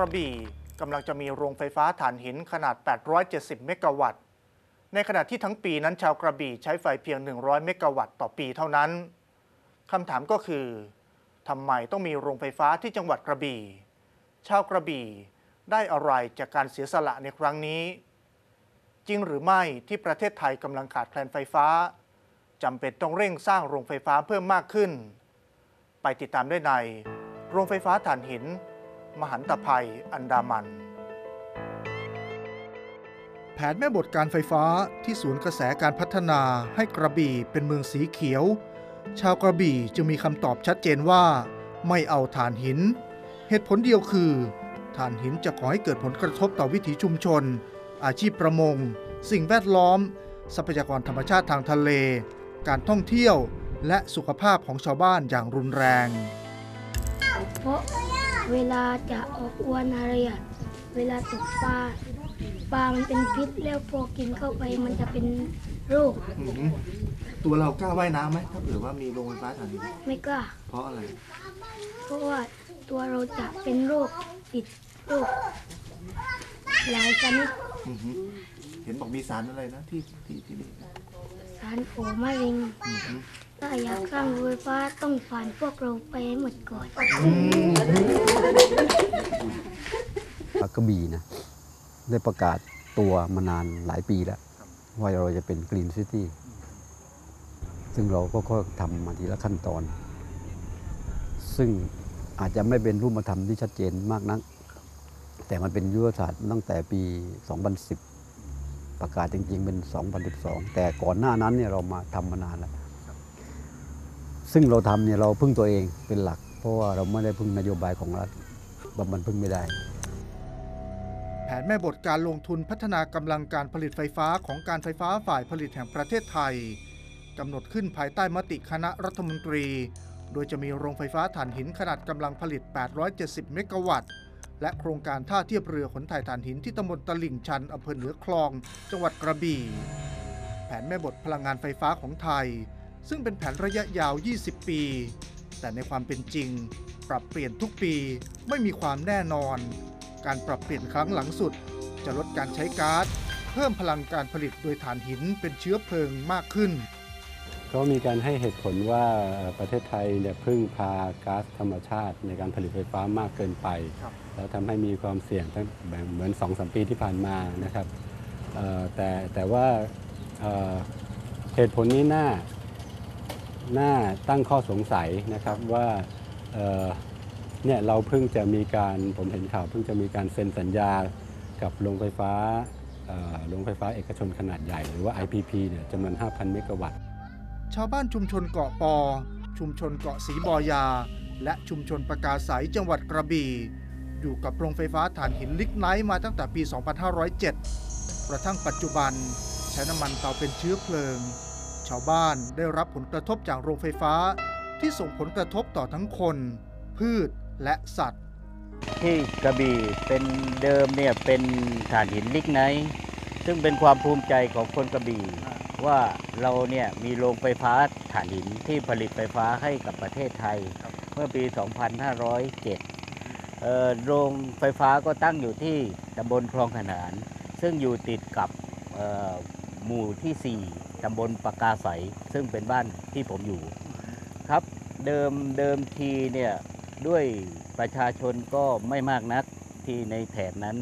ระบี่กำลังจะมีโรงไฟฟ้าถ่านหินขนาด 870 เมกะวัตต์ ในขณะที่ทั้งปีนั้นชาวกระบี่ใช้ไฟเพียง 100 เมกะวัตต์ต่อปีเท่านั้นคำถามก็คือทำไมต้องมีโรงไฟฟ้าที่จังหวัดกระบี่ ชาวกระบี่ได้อะไรจากการเสียสละในครั้งนี้ จริงหรือไม่ที่ประเทศไทยกำลังขาดแคลนไฟฟ้าจำเป็นต้องเร่งสร้างโรงไฟฟ้าเพิ่มมากขึ้น ไปติดตามได้ใน โรงไฟฟ้าถ่านหิน มหันตภัยอันดามัน แผนแม่บทการไฟฟ้าที่ศูนย์กระแสการพัฒนาให้กระบี่เป็นเมืองสีเขียว ชาวกระบี่จึงมีคำตอบชัดเจนว่า ไม่เอาถ่านหิน เหตุผลเดียวคือถ่านหินจะก่อให้เกิดผลกระทบต่อวิถีชุมชน อาชีพประมง สิ่งแวดล้อม ทรัพยากรธรรมชาติทางทะเล การท่องเที่ยวและสุขภาพของชาวบ้านอย่างรุนแรง เพราะเวลาจะออกอวนอะไรอะเวลาตกปลาปลามันเป็นพิษแล้วพอกินเข้าไปมันจะเป็นโรคตัวเรากล้าว่ายน้ำไหมถ้าเผื่อว่ามีโรงไฟฟ้าถ่านหินไม่กล้า เพราะอะไร เพราะว่าตัวเราจะเป็นโรคติดโรคหลายชนิดอือหือเห็นบอกมีสารอะไรนะที่ที่ที่นี่สารโอมะเร็ง อือหือ ถ้าอยากสร้างรงไฟฟ้าต้องผ่านพวกเราไปให้หมดก่อน ปากระบี่นะได้ประกาศตัวมานานหลายปีแล้ว ว่าเราจะเป็นกรีนซิตี้ซึ่งเราก็ค่อยทำมาทีละขั้นตอน ซึ่งอาจจะไม่เป็นรูปธรรมที่ชัดเจนมากนัก แต่มันเป็นยุทธศาสตร์ตั้งแต่ปี 2010 ประกาศจริง ๆ เป็น 2012 แต่ก่อนหน้านั้นเนี่ยเรามาทำมานานแล้ว ซึ่งเราทำเนี่ยเราพึ่งตัวเองเป็นหลัก เพราะว่าเราไม่ได้พึ่งนโยบายของรัฐว่ามันพึ่งไม่ได้ แผนแม่บทการลงทุนพัฒนากำลังการผลิตไฟฟ้าของการไฟฟ้าฝ่ายผลิตแห่งประเทศไทยกำหนดขึ้นภายใต้มติคณะรัฐมนตรี โดยจะมีโรงไฟฟ้าถ่านหินขนาดกำลังผลิต 870 เมกะวัตต์ และโครงการท่าเทียบเรือขนถ่ายถ่านหินที่ตำบลตลิ่งชันอำเภอเหนือคลอง จังหวัดกระบี่ แผนแม่บทพลังงานไฟฟ้าของไทย ซึ่งเป็นแผนระยะยาว 20 ปี แต่ในความเป็นจริง ปรับเปลี่ยนทุกปีไม่มีความแน่นอน การปรับเปลี่ยนครั้งหลังสุด จะลดการใช้ก๊าซเพิ่มพลังการผลิตโดยถ่านหินเป็นเชื้อเพลิงมากขึ้นก็มีการให้เหตุผลว่าเอ่อประเทศไทยเนี่ยพึ่งพาก๊าซธรรมชาติ ในการผลิตไฟฟ้ามากเกินไปครับแล้วทำให้มีความเสี่ยงตั้งแบบเหมือน2อสปีที่ผ่านมานะครับเอ่อแต่แต่ว่าเอ่อเหตุผลนี้น่า น่าตั้งข้อสงสัยนะครับว่าเเนี่ยเราเพิ่งจะมีการผมเห็นข่าวเพิ่งจะมีการเซ็นสัญญากับโรงไฟฟ้าโรงไฟฟ้าเอกชนขนาดใหญ่ หรือว่า IPP เนี่ยจำนวน 5,000 เมกะวัตต์ ชาวบ้านชุมชนเกาะปอ ชุมชนเกาะสีบอยา และชุมชนประกาศยจังหวัดกระบี่ อยู่กับโรงไฟฟ้าถ่านหินลิกไนท์มาตั้งแต่ปี 2507 กระทั่งปัจจุบันใช้น้ำมันเตาเป็นเชื้อเพลิง ชาวบ้านได้รับผลกระทบจากโรงไฟฟ้า ที่ส่งผลกระทบต่อทั้งคน พืชและสัตว์ ที่กระบี่เป็นเดิมเนี่ยเป็นถ่านหินลิกไนท์ซึ่งเป็นความภูมิใจของคนกระบี่ ว่าเราเนี่ยมีโรงไฟฟ้าถ่านหินที่ผลิตไฟฟ้าให้กับประเทศไทย เมื่อปี 2507 โรงไฟฟ้าก็ตั้งอยู่ที่ตำบลคลองขนาน ซึ่งอยู่ติดกับหมู่ที่ 4 ตำบลปากาใสซึ่งเป็นบ้านที่ผมอยู่ ครับเดิมเดิมทีเนี่ยด้วยประชาชนก็ไม่มากนักที่ในแถบนั้น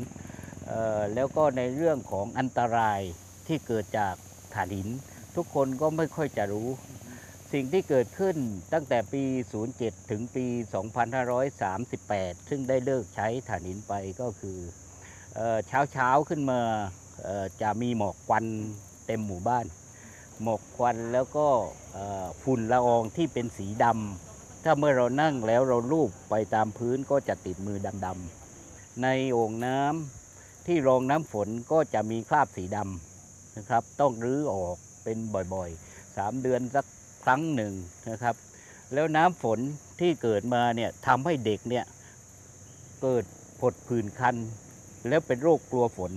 เอ่อแล้วก็ในเรื่องของอันตรายที่เกิดจากถ่านหิน ทุกคนก็ไม่ค่อยจะรู้ สิ่งที่เกิดขึ้นตั้งแต่ปี 07 ถึงปี 2538 ซึ่งได้เลิกใช้ถ่านหินไปก็คือเช้าเช้าๆขึ้นมาเอ่อจะมีหมอกควันเต็มหมู่บ้าน หมอกควันแล้วก็ฝุ่นละอองที่เป็นสีดำถ้าเมื่อเรานั่งแล้วเราลูบไปตามพื้นก็จะติดมือดำๆในโอ่งน้ำที่รองน้ำฝนก็จะมีคราบสีดำนะครับ ต้องรื้อออกเป็นบ่อยๆสามเดือนสักครั้งหนึ่งนะครับ แล้วน้ำฝนที่เกิดมาเนี่ยทำให้เด็กเนี่ยเกิดผดผื่นคัน แล้วเป็นโรคกลัวฝน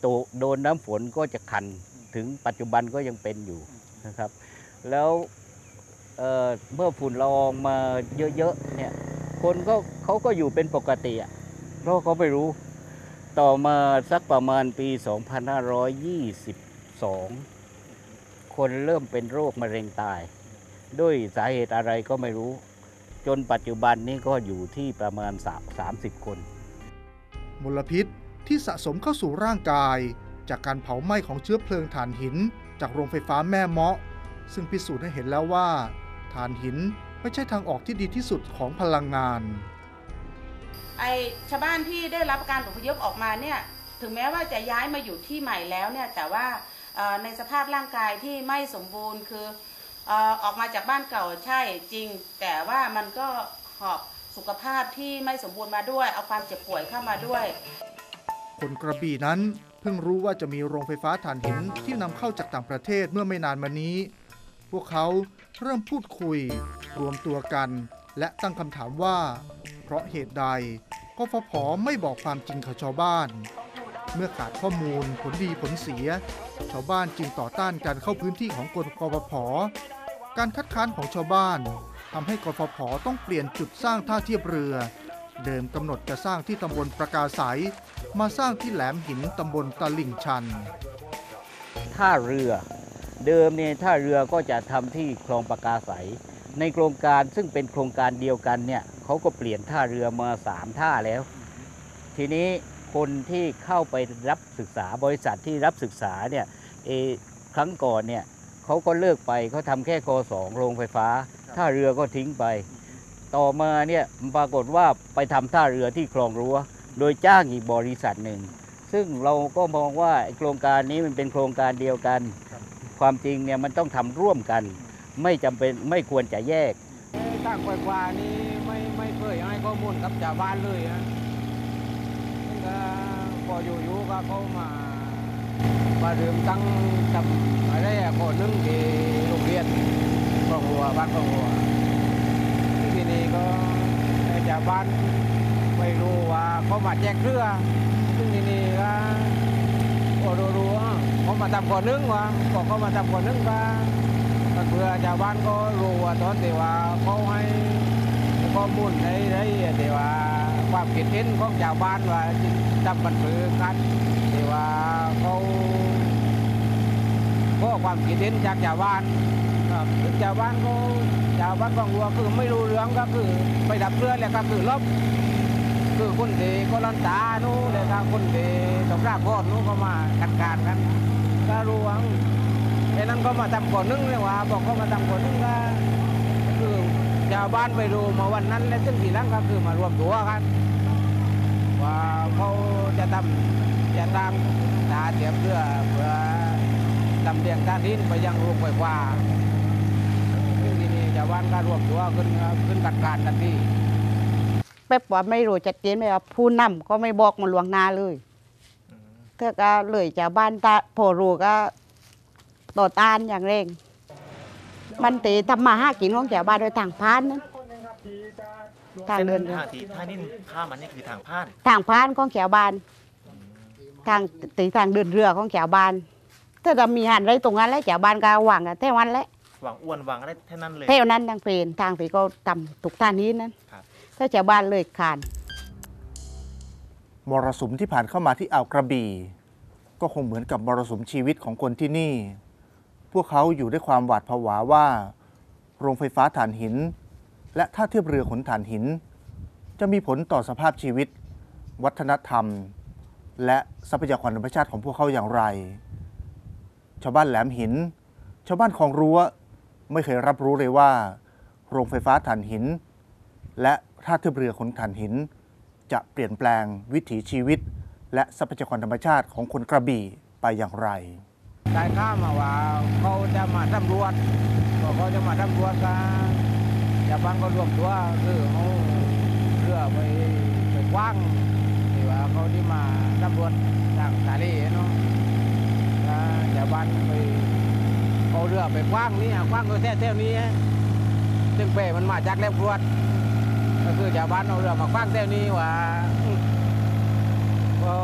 โตโดนน้ำฝนก็จะคัน ถึงปัจจุบันก็ยังเป็นอยู่นะครับ แล้วเเมื่อฝุ่นละอองมาเยอะๆเนี่ยคนก็เขาก็อยู่เป็นปกติอะเพราะเขาไม่รู้ ต่อมาสักประมาณปี 2522 คนเริ่มเป็นโรคมะเร็งตาย ด้วยสาเหตุอะไรก็ไม่รู้ จนปัจจุบันนี้ก็อยู่ที่ประมาณ 30 คน มลพิษที่สะสมเข้าสู่ร่างกาย จากการเผาไหม้ของเชื้อเพลิงถ่านหิน จากโรงไฟฟ้าแม่เมาะ ซึ่งพิสูจน์ให้เห็นแล้วว่าถ่านหินไม่ใช่ทางออกที่ดีที่สุดของพลังงาน ไอชาวบ้านที่ได้รับการอพยพออกมาเนี่ยถึงแม้ว่าจะย้ายมาอยู่ที่ใหม่แล้วเนี่ยแต่ว่าเอ่อในสภาพร่างกายที่ไม่สมบูรณ์คือเอ่อออกมาจากบ้านเก่าใช่จริง แต่ว่ามันก็หอบสุขภาพที่ไม่สมบูรณ์มาด้วย เอาความเจ็บป่วยเข้ามาด้วย คนกระบี่นั้นเพิ่งรู้ว่าจะมีโรงไฟฟ้าถ่านหินที่นำเข้าจากต่างประเทศเมื่อไม่นานมานี้ พวกเขาเริ่มพูดคุย รวมตัวกัน และตั้งคำถามว่า เพราะเหตุใดกฟผไม่บอกความจริงกับชาวบ้าน เมื่อขาดข้อมูลผลดีผลเสีย ชาวบ้านจึงต่อต้านการเข้าพื้นที่ของกกฟผการคัดค้านของชาวบ้านทำให้กฟผต้องเปลี่ยนจุดสร้างท่าเทียบเรือ เดิมกำหนดจะสร้างที่ตำบลประกาศยมาสร้างที่แหลมหินตำบลตลิ่งชัน ท่าเรือเดิมเนี่ยท่าเรือก็จะทำที่คลองปากาศใสในโครงการซึ่งเป็นโครงการเดียวกันเนี่ยเขาก็เปลี่ยนท่าเรือมาสามท่าแล้ว ทีนี้คนที่เข้าไปรับศึกษาบริษัทที่รับศึกษาเนี่ยเอครั้งก่อนเนี่ยเขาก็เลิกไปเขาทำแค่คอสองโรงไฟฟ้า ท่าเรือก็ทิ้งไป ต่อมาเนี่ยปรากฏว่าไปทำท่าเรือที่คลองรั้ว โดยจ้างอีกบริษัทหนึ่ง ซึ่งเราก็มองว่าโครงการนี้มันเป็นโครงการเดียวกัน ความจริงเนี่ยมันต้องทำร่วมกัน ไม่จำเป็นไม่ควรจะแยกตั้งกว่านี่ไม่ไม่เคยให้ข้อมูลกับชาวบ้านเลยนะก็พออยู่ๆก็เขามามาเริ่มตั้งทำอะไรอะก่อนนึงที่โรงเรียนกองหัวบ้านกองหัวาวบ้านไม่รู้ว่าเขามาแจกเรือ ซึ่งทีนี้ก็โอ้รู้ๆอะเขามาทำก่อนนึงว่ะบอกเขามาทำก่อนนึงก็เพื่อชาวบ้านก็รู้ว่าตอนที่ว่าเขาให้ข้อมูลในในที่ว่าความคิดเห็นของชาวบ้านว่าจำบันทึกกันที่ว่าเขาก็ความคิดเห็นจากชาวบ้านครับซึ่งชาวบ้านก็ ชาวบ้านบางรัวคือไม่รู้เรื่องก็คือไปดับเรือแล้วก็คือลบคือคนที่ก็ลันตานู้นแล้วก็คนที่ตกรากก้อนนู้นก็มากัดการกันก็รู้ว่าไอ้นั่นก็มาทำก่อนนึงเลยว่า บอกเขามาทำก่อนนึงก็คือชาวบ้านไปดูมาวันนั้น แล้วซึ่งทีหลังก็คือมารวมตัวกันว่าเขาจะทำจะตามตาเทียมเพื่อเพื่อลำเลียงท่านดินไปยังโรงไฟฟ้าซึ่งทีนี้ ชาวบ้านก็รวมตัวขึ้นขึ้นกัดการทันทีเป๊บว่าไม่รู้ชัดเจนไหมว่าผู้นำก็ไม่บอกมาลวงหน้าเลยเธอก็เลยจากบ้านตาโพรูก็ต่อต้านอย่างเร่ง มันตีทำมาหากินของชาวบ้านโดยทางพานนั้นทางเดินเรือทางที่ท่านี่ข้ามมันนี่คือทางพาดทางพานของชาวบ้าน ทางตีทางเดินเรือของชาวบ้านถ้าจะมีหันไรตรงนั้นแล้วชาวบ้านก็หวังกันแท่วันแล้ว หวังอ้วนหวังอะไรแค่นั้นเลยเท่านั้นทางเพนทางผีก็ทำทุกท่านนี้นั้นครับ ถ้าชาวบ้านเลยขาน มรสุมที่ผ่านเข้ามาที่อ่าวกระบี่ ก็คงเหมือนกับมรสุมชีวิตของคนที่นี่ พวกเขาอยู่ด้วยความหวาดผวาว่า โรงไฟฟ้าถ่านหิน และท่าเทียบเรือขนถ่านหิน จะมีผลต่อสภาพชีวิต วัฒนธรรม และทรัพยากรธรรมชาติของพวกเขาอย่างไร ชาวบ้านแหลมหิน ชาวบ้านคลองรั้ว ไม่เคยรับรู้เลยว่า โรงไฟฟ้าถ่านหิน และท่าเทียบเรือขนถ่านหิน จะเปลี่ยนแปลงวิถีชีวิต และทรัพยากรธรรมชาติของคนกระบี่ไปอย่างไรได้ข้ามมาว่าเขาจะมาตำรวจบอกเขาจะมาตำรวจกันชาบ้านก็รวมตัวคือเขาเรือไปไปกว้างที่ว่าเขาที่มาตำรวจทางทะเลเนาะแล้วชาบ้านไป เอาเรือไปกว้างนี่อะกว้างก็แท้ๆนี้ซึ่งเป้มันมาจากแหลมพรวด ก็คือชาวบ้านเอาเรือมากว้างแท้นี้ว่าอืมเขา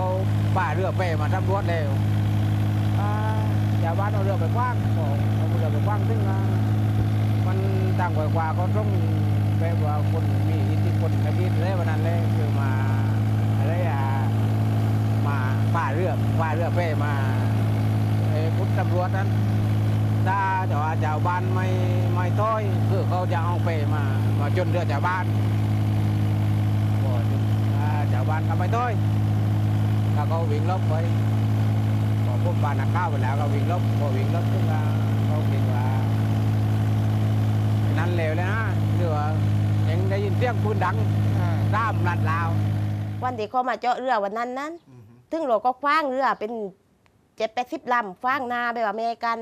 ป่าเรือเป้มาตำรวจแล้วชาวบ้านเอาเรือไปกว้างเอาเรือไปกว้างซึ่งมันต่างกว่ากว่าก็ต้องแบบว่าคนมีอิทธิพลในที่เล่วันนั้นเลยคือมาอะไรอะมาฝ่าเรือฝ่าเรือเป้มาไอ้พุทธตำรวจนั้น ถ้าแต่ว่าชาวบ้านไม่ไม่ต้อยคือเขาจะเอาเป้มามาจนเรือชาวบ้านบ่ถ้าชาวบ้านก็ไม่ต้อยถ้าเขาวิ่งลบไปพอพวกบ้านนักข้าวไปแล้วก็วิ่งลบพอวิ่งลบซึ่งก็เขาคิดว่านั่นเลวเลยนะหรือว่ายังได้ยินเสียงปืนดังร่ามลัดลาว วันที่เขามาเจาะเรือวันนั้นนั้น ถึงเราก็คว้างเรือเป็นเจ็ดแปดสิบลำคว้างนาไปว่าแม่กัน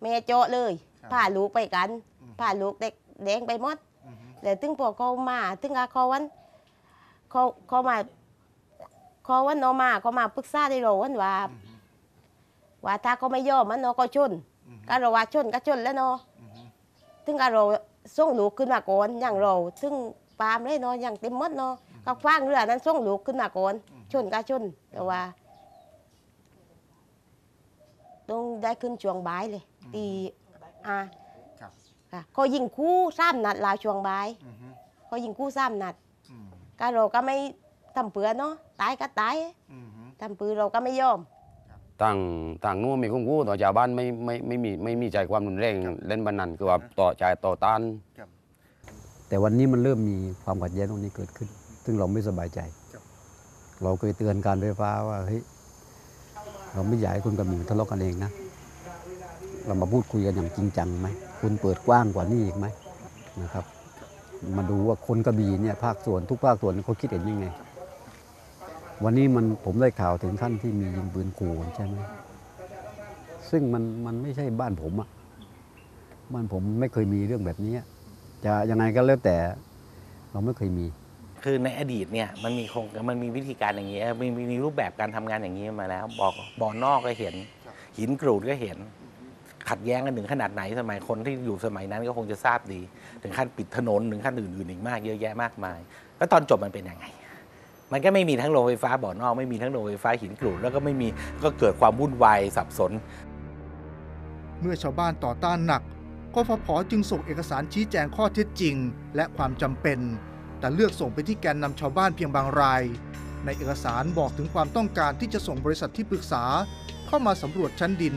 แม่เจาะเลยครับพาลูกไปกันพาลูกเด็กแดงไปหมดแล้วถึงพอเขามาถึงก็เขาวันเขาเขามาเขาวันเนอมาเขามาปรึกษาได้เราวันว่าว่าถ้าเขาไม่ยอมมันเนาะก็ชนก็เราว่าชนก็ชนแล้วเนาะถึงก็เราส่งลูกขึ้นมาก่อนอย่างเราถึงปามเลยเนาะอย่างเต็มหมดเนาะก็คว้างเรือนั้นส่งลูกขึ้นมาก่อนชนก็ชนแต่ว่าต้องได้ขึ้นช่วงบ่ายเลย ตีอ่าครับค่ะเขายิงคู่สามนัดลาวช่วงบ่ายเขายิงคู่สามนัดก็เราก็ไม่ทำเปือเนาะตายก็ตายทำปือเราก็ไม่ยอม ต่างต่างนู้นมีคุ้มกู้ต่อชาวบ้านไม่ไม่ไม่มีไม่มีใจความรุนแรงเล่นบันนันคือว่าต่อใจต่อต้านแต่วันนี้มันเริ่มมีความขัดแย้งตรงนี้เกิดขึ้น ซึ่งเราไม่สบายใจเราเคยเตือนการไฟฟ้าว่าเฮ้ยเราไม่อยากให้คุณกับหมิวทะเลาะกันเองนะ เรามาพูดคุยกันอย่างจริงจังไหมคุณเปิดกว้างกว่านี้อีกไหมนะครับ มาดูว่าคนกระบี่เนี่ยภาคส่วนทุกภาคส่วนเขาคิดเห็นยังไง วันนี้มันผมได้ข่าวถึงขั้นที่มียิงปืนขู่ใช่ไหมซึ่งมันมันไม่ใช่บ้านผมอะบ้านผมไม่เคยมีเรื่องแบบนี้อะจะยังไงก็แล้วแต่เราไม่เคยมี คือในอดีตเนี่ยมันมีโครงมันมีวิธีการอย่างนี้มีมีมีรูปแบบการทำงานอย่างนี้มาแล้วบอกบ่อนอกก็เห็น หินกรูดก็เห็น ขัดแย้งกันถึงขนาดไหนสมัยคนที่อยู่สมัยนั้นก็คงจะทราบดี ถึงขั้นปิดถนนถึงขั้นอื่นๆอีกมากเยอะแยะมากมาย แล้วตอนจบมันเป็นยังไง มันก็ไม่มีทั้งโรงไฟฟ้าบ่อนอกไม่มีทั้งโรงไฟฟ้าหินกรูดแล้วก็ไม่มีก็เกิดความวุ่นวายสับสน เมื่อชาวบ้านต่อต้านหนักกฟผจึงส่งเอกสารชี้แจงข้อเท็จจริง และความจำเป็น แต่เลือกส่งไปที่แกนนำชาวบ้านเพียงบางราย ในเอกสารบอกถึงความต้องการที่จะส่งบริษัทที่ปรึกษา เข้ามาสำรวจชั้นดิน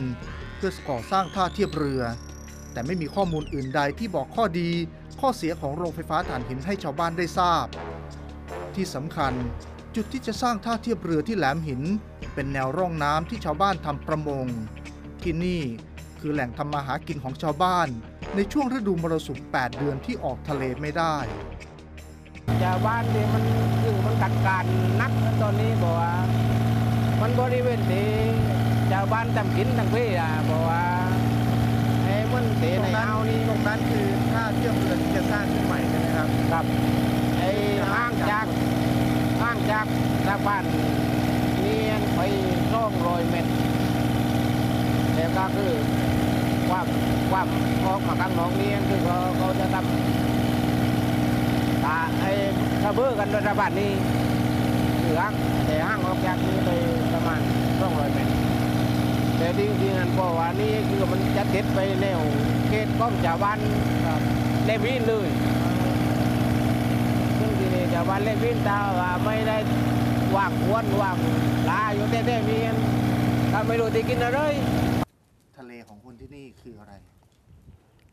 พื่อก่อสร้างท่าเทียบเรือ แต่ไม่มีข้อมูลอื่นใดที่บอกข้อดี ข้อเสียของโรงไฟฟ้าถ่านหินให้ชาวบ้านได้ทราบ ที่สำคัญจุดที่จะสร้างท่าเทียบเรือที่แหลมหิน เป็นแนวร่องน้ำที่ชาวบ้านทำประมง ที่นี่คือแหล่งทำมาหากินของชาวบ้าน ในช่วงฤดูมรสุม 8 เดือนที่ออกทะเลไม่ได้ชาวบ้านที่ยมันคือมันกัดการนักตอนนี้บอกว่ามันบริเวณที่ ชาวบ้านทำกินทั้งพี่อะบอกว่าไอ้มันเตในอ่าวนี่ตรงนั้นคือท่าเทียบเรือที่จะสร้างขึ้นใหม่ใช่ไหมครับครับไอ้ห่างจากห่างจากชาวบ้านนี่ไปร่องรอยเมตรแล้วก็คือความความออกมาข้างนอกนี่คือเขาเขาจะทำตาไอ้ถ้าเบื่อกันโดยระบาดนี้เหลือแต่ห้างออกจากนี้ไปประมาณสองร้อยเมตร แต่จริงๆนั้นเพราะว่านี่คือมันจะติดไปแนวเขตก้องชาวบ้านเลวินเลยซึ่งทีนี้ชาวบ้านเลวินถ้าว่าไม่ได้วางควนวางลาอยู่แต่แต่มีนถ้าไม่รู้จะกินอะไรทะเลของคนที่นี่คืออะไร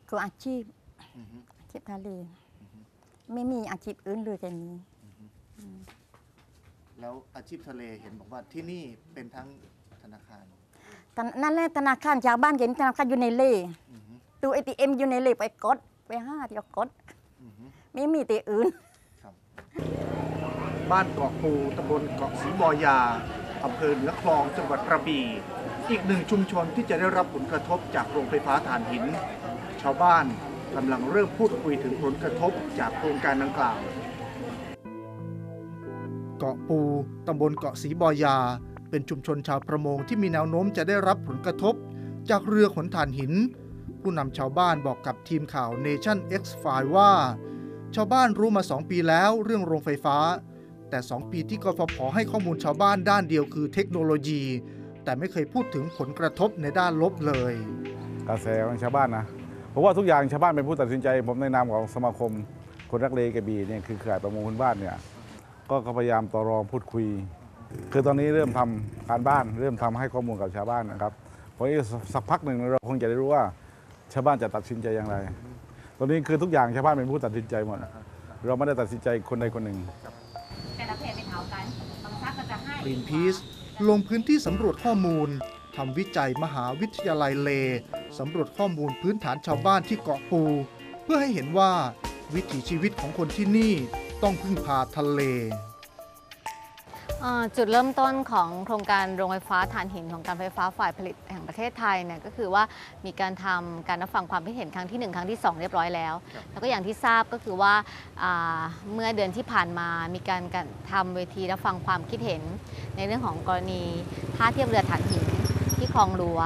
คืออาชีพอาชีพทะเลไม่มีอาชีพอื่นเลยแค่นี้แล้วอาชีพทะเลเห็นบอกว่าที่นี่เป็นทั้งธนาคาร นนั่นแหละธนาคารชาวบ้านเห็นธนาคารอยู่ในเล่อือฮึตู้เอทีเอ็มอยู่ในเล่ไปกดไปห้าเดียวกดอือฮึไม่มีแต่อื่น บ้านเกาะปูตำบลเกาะสีบอยาอำเภอเหนือคลองจังหวัดกระบี่ อีกหนึ่งชุมชนที่จะได้รับผลกระทบจากโรงไฟฟ้าถ่านหิน ชาวบ้านกำลังเริ่มพูดคุยถึงผลกระทบจากโครงการดังกล่าว เกาะปูตำบลเกาะสีบอยา เป็นชุมชนชาวประมงที่มีแนวโน้มจะได้รับผลกระทบ จากเรือขนถ่านหิน ผู้นำชาวบ้านบอกกับทีมข่าว Nation X File ว่า ชาวบ้านรู้มา 2 ปีแล้วเรื่องโรงไฟฟ้า แต่ 2 ปีที่กฟผให้ข้อมูลชาวบ้านด้านเดียวคือเทคโนโลยี แต่ไม่เคยพูดถึงผลกระทบในด้านลบเลย กระแสของชาวบ้านนะผมว่าทุกอย่างชาวบ้านเป็นผู้ตัดสินใจ ผมในนามของสมาคมคนรักเลกระบี่เนี่ยคือข่ายประมงพื้นบ้านเนี่ยก็ก็พยายามต่อรองพูดคุย คือตอนนี้เริ่มทำการบ้าน เริ่มทำให้ข้อมูลกับชาวบ้านนะครับเพราะอีกสักพักหนึ่งเราคงจะได้รู้ว่าชาวบ้านจะตัดสินใจอย่างไร ตอนนี้คือทุกอย่างชาวบ้านเป็นผู้ตัดสินใจหมด เราไม่ได้ตัดสินใจคนใดคนหนึ่งแต่ละเพจไม่เท่ากันบางซักก็จะให้กรีนพีซลงพื้นที่สำรวจข้อมูลทำวิจัยมหาวิทยาลัยเลสำรวจข้อมูลพื้นฐานชาวบ้านที่เกาะปู เพื่อให้เห็นว่าวิถีชีวิตของคนที่นี่ต้องพึ่งพาทะเลเอ่อ จุดเริ่มต้นของโครงการโรงไฟฟ้าถ่านหินของการไฟฟ้าฝ่ายผลิตแห่งประเทศไทยเนี่ยก็คือว่ามีการทำการรับฟังความคิดเห็นครั้งที่ 1 ครั้งที่ 2 เรียบร้อยแล้ว แล้วก็อย่างที่ทราบก็คือว่าอ่าเมื่อเดือนที่ผ่านมามีการการทำเวทีรับฟังความคิดเห็น ในเรื่องของกรณีท่าเทียบเรือถ่านหินที่คลองหลัว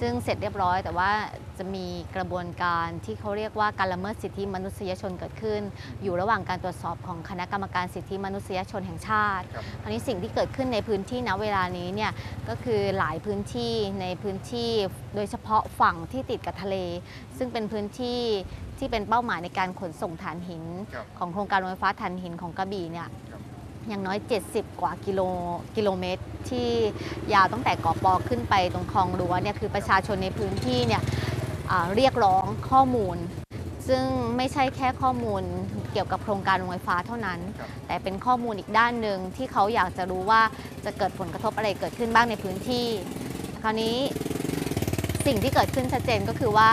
ซึ่งเสร็จเรียบร้อย แต่ว่า จะมีกระบวนการที่เขาเรียกว่าการละเมิดสิทธิมนุษยชนเกิดขึ้น อยู่ระหว่างการตรวจสอบของคณะกรรมการสิทธิมนุษยชนแห่งชาติคราวนี้สิ่งที่เกิดขึ้นในพื้นที่ณเวลานี้เนี่ยก็คือหลายพื้นที่ในพื้นที่โดยเฉพาะฝั่งที่ติดกับทะเล ซึ่งเป็นพื้นที่ที่เป็นเป้าหมายในการขนส่งถ่านหิน ของโครงการโรงไฟฟ้าถ่านหินของกระบี่เนี่ยอย่างน้อย 70 กว่ากิโลกิโลเมตร ที่ยาวตั้งแต่เกาะปอขึ้นไปตรงคลองรั้วเนี่ยคือประชาชนในพื้นที่เนี่ยอ่า เรียกร้องข้อมูล ซึ่งไม่ใช่แค่ข้อมูลเกี่ยวกับโครงการโรงไฟฟ้าเท่านั้น แต่เป็นข้อมูลอีกด้านหนึ่งที่เขาอยากจะรู้ว่าจะเกิดผลกระทบอะไรเกิดขึ้นบ้างในพื้นที่ คราวนี้สิ่งที่เกิดขึ้นชัดเจนก็คือว่า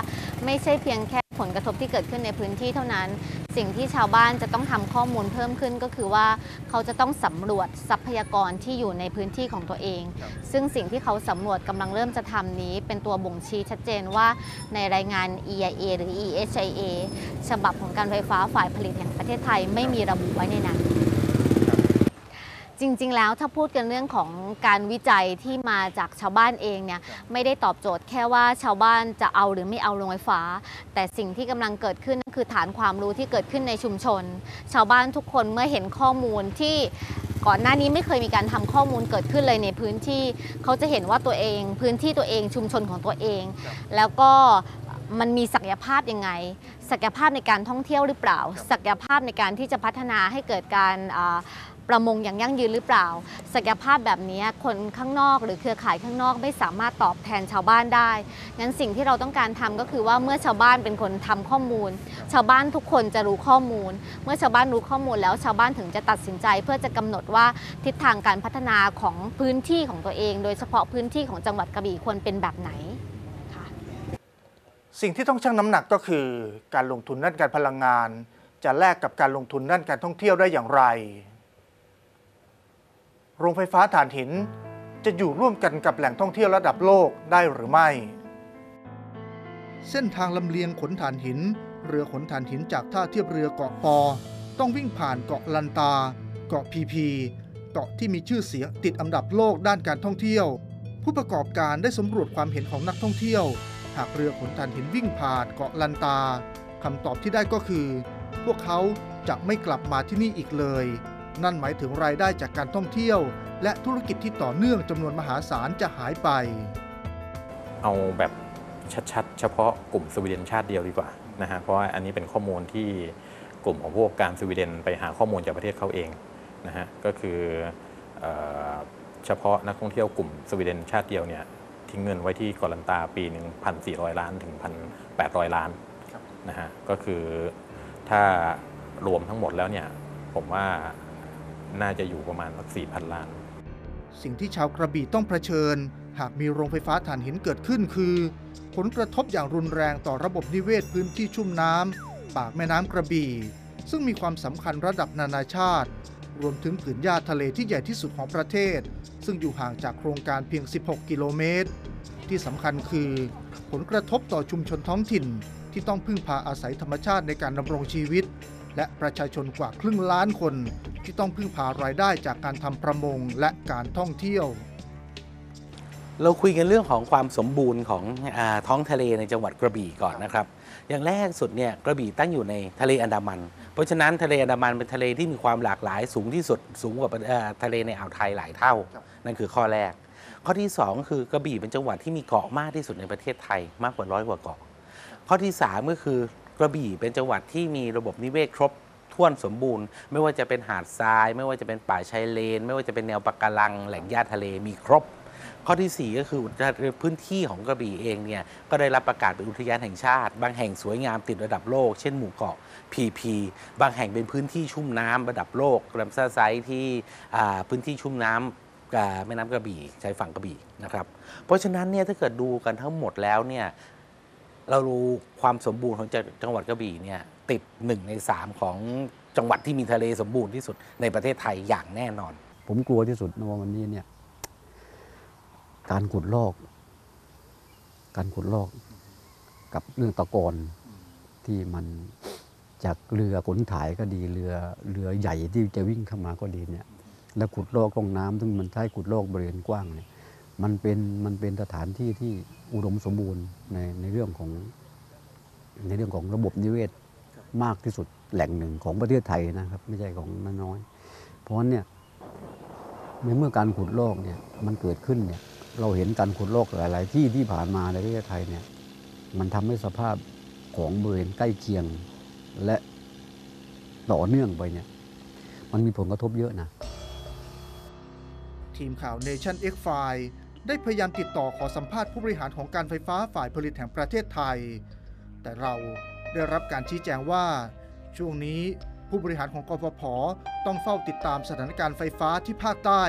ไม่ใช่เพียงแค่ผ ลกระทบที่เกิดขึ้นในพื้นที่เท่านั้น สิ่งที่ชาวบ้านจะต้องทำข้อมูลเพิ่มขึ้นก็คือว่าเขาจะต้องสำรวจทรัพยากรที่อยู่ในพื้นที่ของตัวเอง ซึ่งสิ่งที่เขาสำรวจกำลังเริ่มจะทำนี้ เป็นตัวบ่งชี้ชัดเจนว่าในรายงาน EIA หรือ EHIA ฉบับของการไฟฟ้าฝ่ายผลิตแห่งประเทศไทยไม่มีระบุไว้ในนั้น จริง ๆ แล้วถ้าพูดกันเรื่องของการวิจัยที่มาจากชาวบ้านเองเนี่ยไม่ได้ตอบโจทย์แค่ว่าชาวบ้านจะเอาหรือไม่เอาโรงไฟฟ้า แต่สิ่งที่กำลังเกิดขึ้นนั่นคือฐานความรู้ที่เกิดขึ้นในชุมชน ชาวบ้านทุกคนเมื่อเห็นข้อมูลที่ก่อนหน้านี้ไม่เคยมีการทำข้อมูลเกิดขึ้นเลยในพื้นที่ เขาจะเห็นว่าตัวเอง พื้นที่ตัวเองชุมชนของตัวเอง แล้วก็มันมีศักยภาพยังไง ศักยภาพในการท่องเที่ยวหรือเปล่า ศักยภาพในการที่จะพัฒนาให้เกิดการอ่า ประมงอย่างยั่งยืนหรือเปล่า ศักยภาพแบบนี้คนข้างนอกหรือเครือข่ายข้างนอกไม่สามารถตอบแทนชาวบ้านได้งั้นสิ่งที่เราต้องการทำก็คือว่าเมื่อชาวบ้านเป็นคนทำข้อมูล ชาวบ้านทุกคนจะรู้ข้อมูล เมื่อชาวบ้านรู้ข้อมูลแล้วชาวบ้านถึงจะตัดสินใจ เพื่อจะกำหนดว่าทิศทางการพัฒนาของพื้นที่ของตัวเอง โดยเฉพาะพื้นที่ของจังหวัดกระบี่ควรเป็นแบบไหนสิ่งที่ต้องชั่งน้ำหนักก็คือ การลงทุนด้านการพลังงาน จะแลกกับการลงทุนด้านการท่องเที่ยวได้อย่างไร โรงไฟฟ้าถ่านหิน จะอยู่ร่วมกันกับแหล่งท่องเที่ยวระดับโลกได้หรือไม่ เส้นทางลำเลียงขนถ่านหิน เรือขนถ่านหินจากท่าเทียบเรือเกาะปอ ต้องวิ่งผ่านเกาะลันตา เกาะพีพีเกาะที่มีชื่อเสียงติดอันดับโลกด้านการท่องเที่ยว ผู้ประกอบการได้สำรวจความเห็นของนักท่องเที่ยว หากเรือขนถ่านหินวิ่งผ่านเกาะลันตาคำตอบที่ได้ก็คือ พวกเขาจะไม่กลับมาที่นี่อีกเลย นั่นหมายถึงรายได้จากการท่องเที่ยว และธุรกิจที่ต่อเนื่องจำนวนมหาศาลจะหายไป เอาแบบชัดๆ เฉพาะกลุ่มสวีเดนชาติเดียวดีกว่านะฮะเพราะว่าอันนี้เป็นข้อมูลที่กลุ่มของพวกการสวีเดนไปหาข้อมูลจากประเทศเขาเองนะฮะก็คือเออเฉพาะนักท่องเที่ยวกลุ่มสวีเดนชาติเดียวเนี่ยทิ้งเงินไว้ที่เกาะลันตาปีหนึ่งพันสี่ล้านถึงพันแปดล้านนะฮะก็คือถ้ารวมทั้งหมดแล้วเนี่ยผมว่า น่าจะอยู่ประมาณสักสี่พันล้าน สิ่งที่ชาวกระบี่ต้องเผชิญ หากมีโรงไฟฟ้าถ่านหินเกิดขึ้นคือ ผลกระทบอย่างรุนแรงต่อระบบนิเวศพื้นที่ชุ่มน้ำปากแม่น้ำกระบี่ ซึ่งมีความสำคัญระดับนานาชาติ รวมถึงผืนหญ้าทะเลที่ใหญ่ที่สุดของประเทศ ซึ่งอยู่ห่างจากโครงการเพียง 16 กิโลเมตร ที่สำคัญคือ ผลกระทบต่อชุมชนท้องถิ่นที่ต้องพึ่งพาอาศัยธรรมชาติในการดำรงชีวิต และประชาชนกว่าครึ่งล้านคน ที่ต้องพึ่งพารายได้จากการทำประมงและการท่องเที่ยว เราคุยกันเรื่องของความสมบูรณ์ของอท้องทะเลในจังหวัดกระบี่ก่อนนะครับ อย่างแรกสุดเนี่ยกระบี่ตั้งอยู่ในทะเลอันดามัน เพราะฉะนั้นทะเลอันดามันเป็นทะเลที่มีความหลากหลายสูงที่สุดสูงกว่าทะเลในอ่าวไทยหลายเท่า นั่นคือข้อแรก ข้อที่สองคือกระบี่เป็นจังหวัดที่มีเกาะมากที่สุดในประเทศไทยมากกว่าร้อยกว่าเกาะข้อที่สามก็คือ กระบี่เป็นจังหวัดที่มีระบบนิเวศครบถ้วนสมบูรณ์ ไม่ว่าจะเป็นหาดทราย ไม่ว่าจะเป็นป่าชายเลน ไม่ว่าจะเป็นแนวปะการัง แหล่งหญ้าทะเลมีครบ ข้อที่ 4 ก็คือพื้นที่ของกระบี่เองเนี่ยก็ได้รับประกาศเป็นอุทยานแห่งชาติ บางแห่งสวยงามติดระดับโลก เช่นหมู่เกาะพีพีบางแห่งเป็นพื้นที่ชุ่มน้ำระดับโลกแรมซ่าไซต์ที่พื้นที่ชุ่มน้ำกับแม่น้ำกระบี่ชายฝั่งกระบี่นะครับ เพราะฉะนั้นเนี่ยถ้าเกิดดูกันทั้งหมดแล้วเนี่ย เรารู้ความสมบูรณ์ของจังหวัดกระบี่เนี่ยติดหนึ่งในสามของจังหวัดที่มีทะเลสมบูรณ์ที่สุดในประเทศไทยอย่างแน่นอน ผมกลัวที่สุดนะว่าวันนี้เนี่ยการขุดลอก การขุดลอกกับเรื่องตะกอนที่มันจากเรือขนถ่ายก็ดีเรือเรือใหญ่ที่จะวิ่งเข้ามาก็ดีเนี่ยแล้วขุดลอกกองน้ำซึ่งมันใช้ขุดลอกบริเวณกว้างเนี่ย มันเป็นมันเป็นสถานที่ที่อุดมสมบูรณ์ในในเรื่องของในเรื่องของระบบนิเวศมากที่สุดแหล่งหนึ่งของประเทศไทยนะครับ ไม่ใช่ของน้อยๆเพราะฉะนั้นเนี่ยในเมื่อการขุดลอกเนี่ยมันเกิดขึ้นเนี่ยเราเห็นการขุดลอกหลาย ๆ ที่ที่ผ่านมาในประเทศไทยเนี่ยมันทำให้สภาพของบริเวณใกล้เคียงและต่อเนื่องไปเนี่ยมันมีผลกระทบเยอะนะทีมข่าว Nation X File ได้พยายามติดต่อขอสัมภาษณ์ผู้บริหารของการไฟฟ้าฝ่ายผลิตแห่งประเทศไทย แต่เราได้รับการชี้แจงว่า ช่วงนี้ผู้บริหารของกฟผต้องเฝ้าติดตามสถานการณ์ไฟฟ้าที่ภาคใต้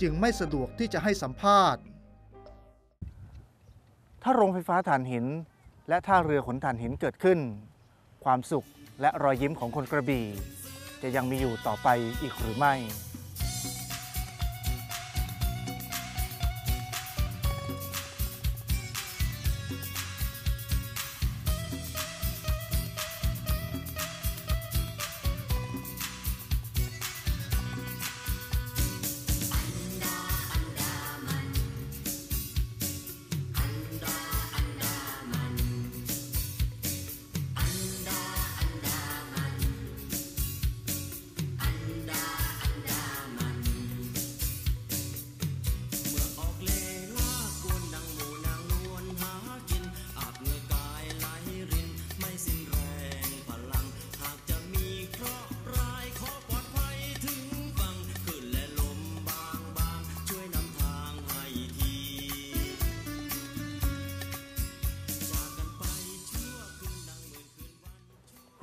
จึงไม่สะดวกที่จะให้สัมภาษณ์ ถ้าโรงไฟฟ้าถ่านหิน และท่าเรือขนถ่านหินเกิดขึ้น ความสุขและรอยยิ้มของคนกระบี่ จะยังมีอยู่ต่อไปอีกหรือไม่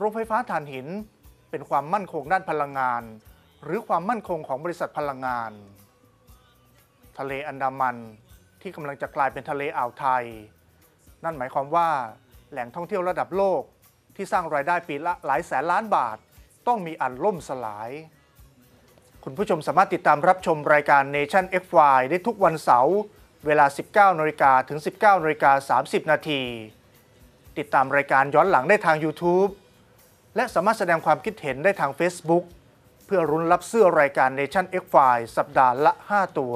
รงไฟฟ้าถ่านหิน เป็นความมั่นคงด้านพลังงาน หรือความมั่นคงของบริษัทพลังงาน ทะเลอันดามันที่กำลังจะกลายเป็นทะเลอ่าวไทย นั่นหมายความว่าแหล่งท่องเที่ยวระดับโลกที่สร้างรายได้ปีละหลายแสนล้านบาท ต้องมีอันล่มสลาย คุณผู้ชมสามารถติดตามรับชมรายการ Nation XY ได้ทุกวันเสาร์เวลา 19นาฬิกาถึง 19นาฬิกา30 นาที ติดตามรายการย้อนหลังได้ทาง YouTube และสามารถแสดงความคิดเห็นได้ทาง Facebook เพื่อรุนรับเสื้อรายการ Nation X File สัปดาห์ละ 5 ตัว